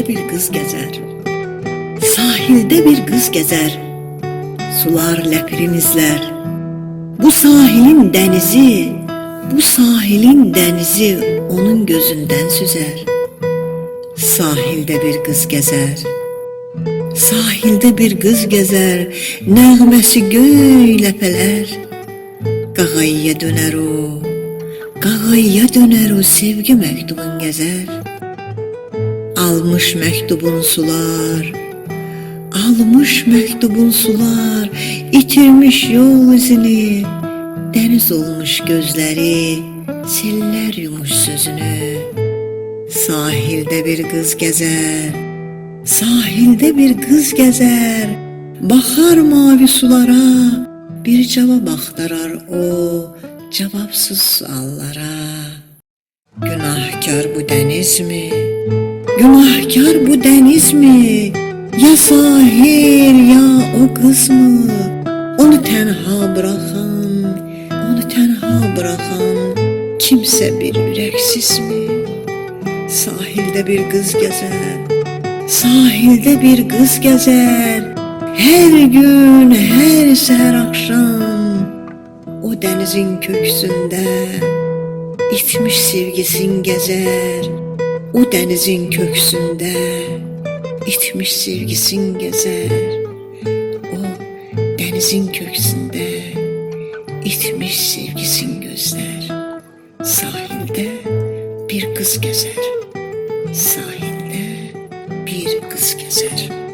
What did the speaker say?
Sahilde bir kız gezer. Sahilde bir kız gezer. Sular lepirin izler. Bu sahilin denizi, bu sahilin denizi onun gözünden süzer. Sahilde bir kız gezer. Sahilde bir kız gezer, nəğməsi göy ləpələr. Qağayıya dönər o, qağayıya dönər o sevgi məktubun gəzər. Almış məktubun sular, almış məktubun sular, itirmiş yol izini, dəniz olmuş gözləri, sellər yumuş sözünü. Sahildə bir qız gəzər, Sahilde bir kız gezer, bakar mavi sulara, bir cevap aktarar o cevapsız suallara. Günahkar bu deniz mi? Günahkar bu deniz mi? Ya sahil ya o kız mı? Onu tenha bırakan, onu tenha bırakan kimse bir yüreksiz mi? Sahilde bir kız gezer, Sahilde bir kız gezer Her gün, her seher akşam O denizin köksünde itmiş sevgisin gezer O denizin köksünde itmiş sevgisin gezer. O denizin köksünde itmiş sevgisin gözler. Sahilde bir kız gezer. Sahilde bir kız gezer.